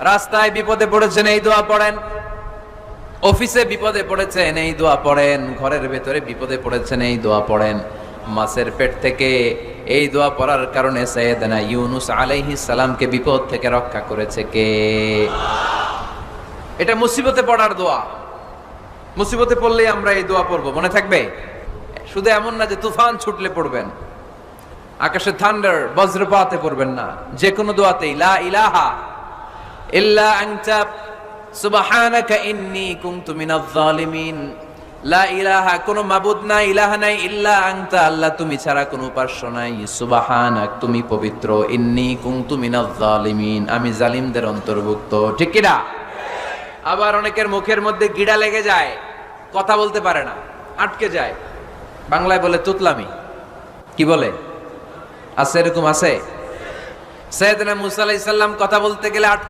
রাস্তায় বিপদে পড়েছেন, এই দোয়া পড়েন। অফিসে বিপদে পড়েছেন, এই দোয়া পড়েন। ঘরের ভেতরে বিপদে পড়েছেন, এই দোয়া পড়েন। মাছের পেট থেকে এই দোয়া পড়ার কারণে সৈয়দনা ইউনুস আলাইহিস সালামকে বিপদ থেকে রক্ষা করেছে কে? এটা মুসিবতে পড়ার দোয়া। মুসিবতে পড়লেই আমরা এই দোয়া পড়ব, মনে থাকবে? শুধু এমন না যে তুফান ছুটলে পড়বেন। আকাশে থান্ডার বজ্রপাতে পড়বেন না। যে কোনো দোয়াতেই, লা ইলাহা ইল্লা আনতা, সুবহানাকা ইন্নী কুনতু মিনাজ জালিমিন লা ইলাহা, কোনো মাবুদ নাই, ইলাহা নাই, ইল্লা আনতা। আল্লাহ তুমি ছাড়া কোনো উপাস্য নাই। সুবহানাক, তুমি পবিত্র। ইন্নী কুনতু মিনাজ জালিমিন আমি জালিমদের অন্তর্ভুক্ত। ঠিক কি না আবার অনেকের মুখের মধ্যে গিড়া লেগে যায়, কথা বলতে পারে না, আটকে যায়। বাংলায় বলে তুতলামি। কি বলে? আছে এরকম আছে? সৈয়দনা মুসা আলাইহিস কথা বলতে গেলে আটকে